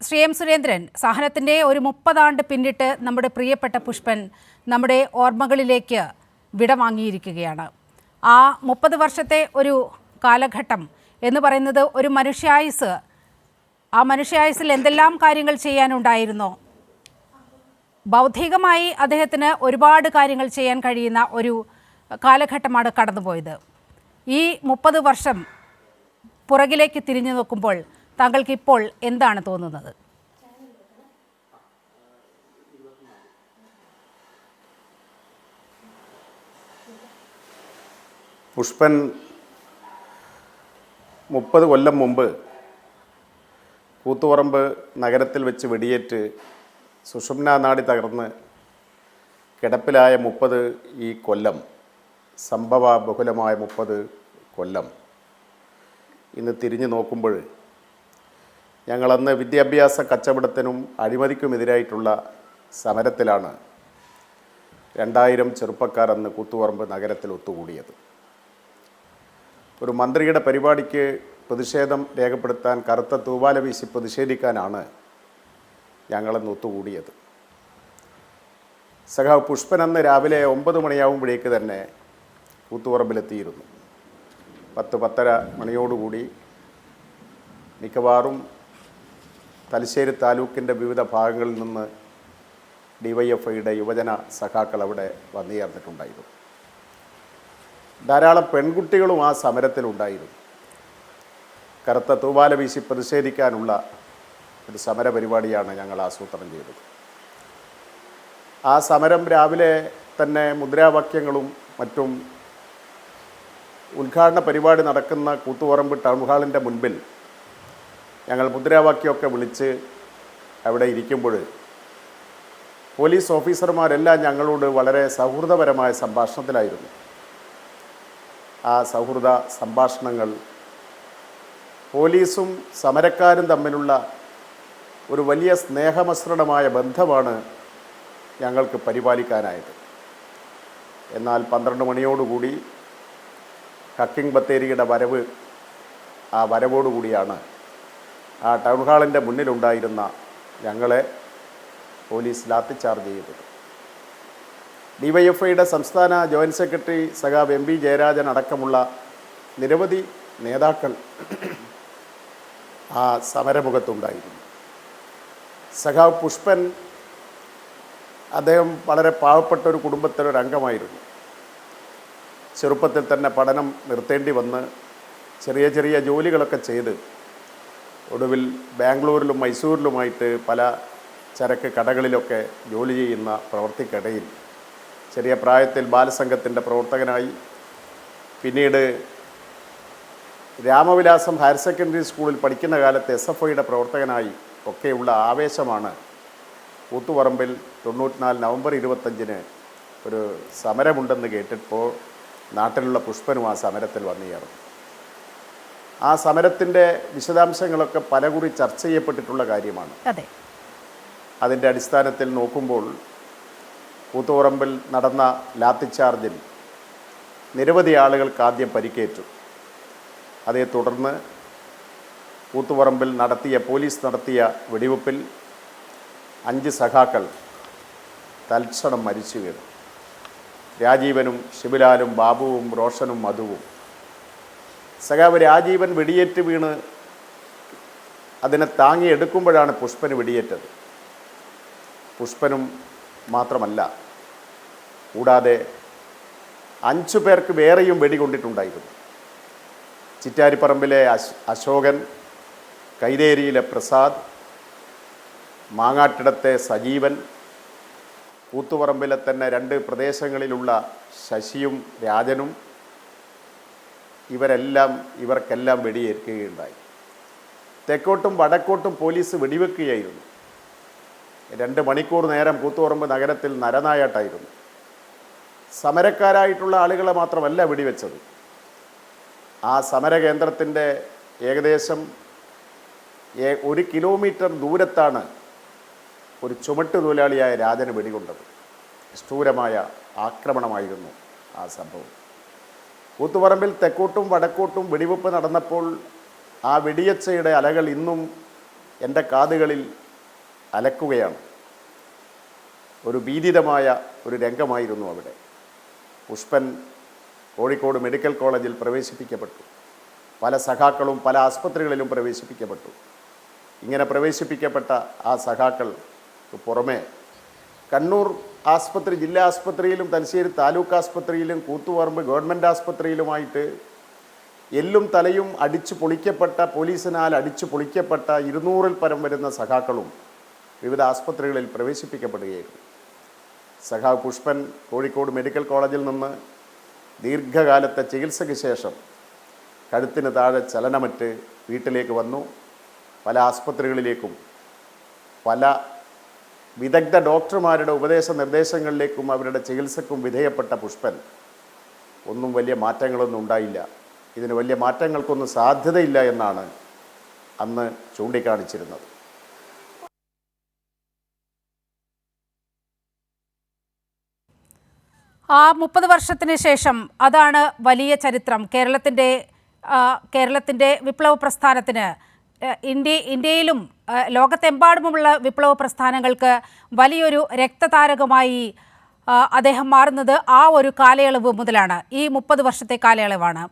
Shri M Surendran സഹനത്തിന്റെ ഒരു മുപ്പതാണ്ട് പിന്നിട്ട് നമ്മുടെ പ്രിയപ്പെട്ട പുഷ്പൻ നമ്മുടെ ഓർമ്മകളിലേക്ക് വിട വാങ്ങിയിരിക്കുകയാണ് ആ മുപ്പത് വർഷത്തെ ഒരു കാലഘട്ടം എന്ന് പറയുന്നത് ഒരു മനുഷ്യായുസ്. ആ മനുഷ്യായുസിൽ എന്തെല്ലാം കാര്യങ്ങൾ ചെയ്യാനുണ്ടായിരുന്നോ? ബൗദ്ധികമായി അദ്ദേഹത്തിന് ഒരുപാട് കാര്യങ്ങൾ ചെയ്യാൻ കഴിയുന്ന ഒരു കാലഘട്ടമാണ് കടന്നുപോയത്. ഈ മുപ്പത് വർഷം പുറകിലേക്ക് തിരിഞ്ഞു നോക്കുമ്പോൾ താങ്കൾക്ക് ഇപ്പോൾ എന്താണ് തോന്നുന്നത്? പുഷ്പൻ മുപ്പത് കൊല്ലം മുമ്പ് കൂത്തുപറമ്പ് നഗരത്തിൽ വെച്ച് വെടിയേറ്റ് സുഷുമ്ന നാടി തകർന്ന് കിടപ്പിലായ മുപ്പത് ഈ കൊല്ലം സംഭവ ബഹുലമായ മുപ്പത് കൊല്ലം. ഇന്ന് തിരിഞ്ഞു നോക്കുമ്പോൾ ഞങ്ങളന്ന് വിദ്യാഭ്യാസ കച്ചവടത്തിനും അഴിമതിക്കുമെതിരായിട്ടുള്ള സമരത്തിലാണ് രണ്ടായിരം ചെറുപ്പക്കാർ അന്ന് കൂത്തുപറമ്പ് നഗരത്തിൽ ഒത്തുകൂടിയത്. ഒരു മന്ത്രിയുടെ പരിപാടിക്ക് പ്രതിഷേധം രേഖപ്പെടുത്താൻ കറുത്ത തൂവാല വീശി പ്രതിഷേധിക്കാനാണ് ഞങ്ങളന്ന് ഒത്തുകൂടിയത്. സഖാവ് പുഷ്പൻ അന്ന് രാവിലെ ഒമ്പത് മണിയാവുമ്പോഴേക്ക് തന്നെ കൂത്തുപറമ്പിലെത്തിയിരുന്നു. പത്ത് പത്തര മണിയോടുകൂടി മിക്കവാറും തലശ്ശേരി താലൂക്കിന്റെ വിവിധ ഭാഗങ്ങളിൽ നിന്ന് ഡിവൈഎഫ്ഐയുടെ യുവജന സഖാക്കൾ അവിടെ വന്നു ചേർന്നിട്ടുണ്ടായിരുന്നു ധാരാളം പെൺകുട്ടികളും ആ സമരത്തിലുണ്ടായിരുന്നു. കറുത്ത തൂവാല വീശി പ്രതിഷേധിക്കാനുള്ള ഒരു സമര പരിപാടിയാണ് ഞങ്ങൾ ആസൂത്രണം ചെയ്തത്. ആ സമരം രാവിലെ തന്നെ മുദ്രാവാക്യങ്ങളും മറ്റും ഉദ്ഘാടന പരിപാടി നടക്കുന്ന കൂത്തുപറമ്പ് ടൗൺ ഹാളിന്റെ മുൻപിൽ ഞങ്ങൾ മുദ്രാവാക്യമൊക്കെ വിളിച്ച് അവിടെ ഇരിക്കുമ്പോൾ പോലീസ് ഓഫീസർമാരെല്ലാം ഞങ്ങളോട് വളരെ സൗഹൃദപരമായ സംഭാഷണത്തിലായിരുന്നു. ആ സൗഹൃദ സംഭാഷണങ്ങൾ പോലീസും സമരക്കാരും തമ്മിലുള്ള ഒരു വലിയ സ്നേഹമസൃണമായ ബന്ധമാണ് ഞങ്ങൾക്ക് പരിപാലിക്കാനായത്. എന്നാൽ പന്ത്രണ്ട് മണിയോടുകൂടി കക്കിംഗ് ബത്തേരിയുടെ വരവ് ആ വരവോടുകൂടിയാണ് ആ ടൗൺ ഹാളിന്റെ മുന്നിലുണ്ടായിരുന്ന ഞങ്ങളെ പോലീസ് ലാത്തിച്ചാർജ് ചെയ്തത്. ഡിവൈഎഫ്ഐയുടെ സംസ്ഥാന ജോയിന്റ് സെക്രട്ടറി സഖാബ് എം പി ജയരാജൻ അടക്കമുള്ള നിരവധി നേതാക്കൾ ആ സമരമുഖത്തുണ്ടായിരുന്നു. സഖാവ് പുഷ്പൻ അദ്ദേഹം വളരെ പാവപ്പെട്ട ഒരു കുടുംബത്തിലെ ഒരു അംഗമായിരുന്നു. ചെറുപ്പത്തിൽ തന്നെ പഠനം നിർത്തേണ്ടി വന്ന് ചെറിയ ചെറിയ ജോലികളൊക്കെ ചെയ്ത് ഒടുവിൽ ബാംഗ്ലൂരിലും മൈസൂരിലുമായിട്ട് പല ചരക്ക് കടകളിലൊക്കെ ജോലി ചെയ്യുന്ന പ്രവർത്തിക്കിടയിൽ ചെറിയ പ്രായത്തിൽ ബാലസംഘത്തിന്റെ പ്രവർത്തകനായി. പിന്നീട് രാമവിലാസം ഹയർ സെക്കൻഡറി സ്കൂളിൽ പഠിക്കുന്ന കാലത്ത് എസ് എഫ് ഐയുടെ പ്രവർത്തകനായി ഒക്കെയുള്ള ആവേശമാണ് കൂത്തുപറമ്പിൽ തൊണ്ണൂറ്റിനാല് നവംബർ ഇരുപത്തഞ്ചിന് ഒരു സമരമുണ്ടെന്ന് കേട്ടിപ്പോൾ നാട്ടിലുള്ള പുഷ്പനും ആ സമരത്തിൽ വന്നു ചേർന്നു ആ സമരത്തിന്റെ വിശദാംശങ്ങളൊക്കെ പലകുറി ചർച്ച ചെയ്യപ്പെട്ടിട്ടുള്ള കാര്യമാണ്. അതെ. അതിന്റെ അടിസ്ഥാനത്തിൽ നോക്കുമ്പോൾ കൂത്തുപറമ്പിൽ നടന്ന ലാത്തിച്ചാർജിൽ നിരവധി ആളുകൾക്ക് ആദ്യം പരിക്കേറ്റു. അതേ തുടർന്ന് കൂത്തുപറമ്പിൽ നടത്തിയ പോലീസ് നടത്തിയ വെടിവെപ്പിൽ അഞ്ച് സഖാക്കൾ തൽക്ഷണം മരിച്ചു വീണു. രാജീവനും ശിവലാലും ബാബുവും റോഷനും മധുവും സഖാവ് രാജീവൻ വെടിയേറ്റ് വീണ് അതിനെ താങ്ങിയെടുക്കുമ്പോഴാണ് പുഷ്പന് വെടിയേറ്റത്. പുഷ്പനും മാത്രമല്ല കൂടാതെ അഞ്ചു പേർക്ക് വേറെയും വെടികൊണ്ടിട്ടുണ്ടായിരുന്നു ചിറ്റാരിപ്പറമ്പിലെ അശ് അശോകൻ കൈതേരിയിലെ പ്രസാദ് മാങ്ങാട്ടിടത്തെ സജീവൻ കൂത്തുപറമ്പിലെ തന്നെ രണ്ട് പ്രദേശങ്ങളിലുള്ള ശശിയും രാജനും ഇവരെല്ലാം ഇവർക്കെല്ലാം വെടിയേൽക്കുകയുണ്ടായി. തെക്കോട്ടും വടക്കോട്ടും പോലീസ് വെടിവെക്കുകയായിരുന്നു. രണ്ട് മണിക്കൂർ നേരം കൂത്തുപറമ്പ് നഗരത്തിൽ നരനായാട്ടായിരുന്നു. സമരക്കാരായിട്ടുള്ള ആളുകളെ മാത്രമല്ല വെടിവെച്ചത്. ആ സമരകേന്ദ്രത്തിന്റെ ഏകദേശം ഒരു കിലോമീറ്റർ ദൂരത്താണ് ഒരു ചുമട്ട് തൊഴിലാളിയായ രാജന് വെടികൊണ്ടത്. നിഷ്ഠൂരമായ ആക്രമണമായിരുന്നു ആ സംഭവം. കൂത്തുപറമ്പിൽ തെക്കോട്ടും വടക്കോട്ടും വെടിവെപ്പ് നടന്നപ്പോൾ ആ വെടിയച്ചയുടെ അലകൾ ഇന്നും എന്റെ കാതുകളിൽ അലക്കുകയാണ്. ഒരു ഭീതിതമായ ഒരു രംഗമായിരുന്നു അവിടെ. പുഷ്പൻ കോഴിക്കോട് മെഡിക്കൽ കോളേജിൽ പ്രവേശിപ്പിക്കപ്പെട്ടു. പല സഖാക്കളും പല ആസ്പത്രികളിലും പ്രവേശിപ്പിക്കപ്പെട്ടു. ഇങ്ങനെ പ്രവേശിപ്പിക്കപ്പെട്ട ആ സഖാക്കൾക്ക് പുറമെ കണ്ണൂർ ആസ്പത്രി ജില്ലാ ആസ്പത്രിയിലും തലശ്ശേരി താലൂക്ക് ആസ്പത്രിയിലും കൂത്തുപറമ്പ് ഗവൺമെന്റ് ആസ്പത്രിയിലുമായിട്ട് എല്ലും തലയും അടിച്ചു പൊളിക്കപ്പെട്ട പോലീസിനാൽ അടിച്ചു പൊളിക്കപ്പെട്ട ഇരുന്നൂറിൽ പരം വരുന്ന സഖാക്കളും വിവിധ ആസ്പത്രികളിൽ പ്രവേശിപ്പിക്കപ്പെടുകയായിരുന്നു. സഖാവ് പുഷ്പൻ കോഴിക്കോട് മെഡിക്കൽ കോളേജിൽ നിന്ന് ദീർഘകാലത്തെ ചികിത്സയ്ക്ക് ശേഷം കഴുത്തിന് താഴെ ചലനമറ്റ് വീട്ടിലേക്ക് വന്നു. പല ആസ്പത്രികളിലേക്കും പല വിദഗ്ധ ഡോക്ടർമാരുടെ ഉപദേശ നിർദ്ദേശങ്ങളിലേക്കും അവരുടെ ചികിത്സക്കും വിധേയപ്പെട്ട പുഷ്പൻ. ഒന്നും വലിയ മാറ്റങ്ങളൊന്നും ഉണ്ടായില്ല. ഇതിന് വലിയ മാറ്റങ്ങൾക്കൊന്നും സാധ്യതയില്ല എന്നാണ് അന്ന് ചൂണ്ടിക്കാണിച്ചിരുന്നത്. ആ മുപ്പത് വർഷത്തിന് ശേഷം അതാണ് വലിയ ചരിത്രം. കേരളത്തിന്റെ കേരളത്തിന്റെ വിപ്ലവ പ്രസ്ഥാനത്തിന് ഇന്ത്യ ഇന്ത്യയിലും ലോകത്തെമ്പാടുമുള്ള വിപ്ലവ പ്രസ്ഥാനങ്ങൾക്ക് വലിയൊരു രക്തതാരകമായി അദ്ദേഹം മാറുന്നത് ആ ഒരു കാലയളവ് മുതലാണ്. ഈ മുപ്പത് വർഷത്തെ കാലയളവാണ്.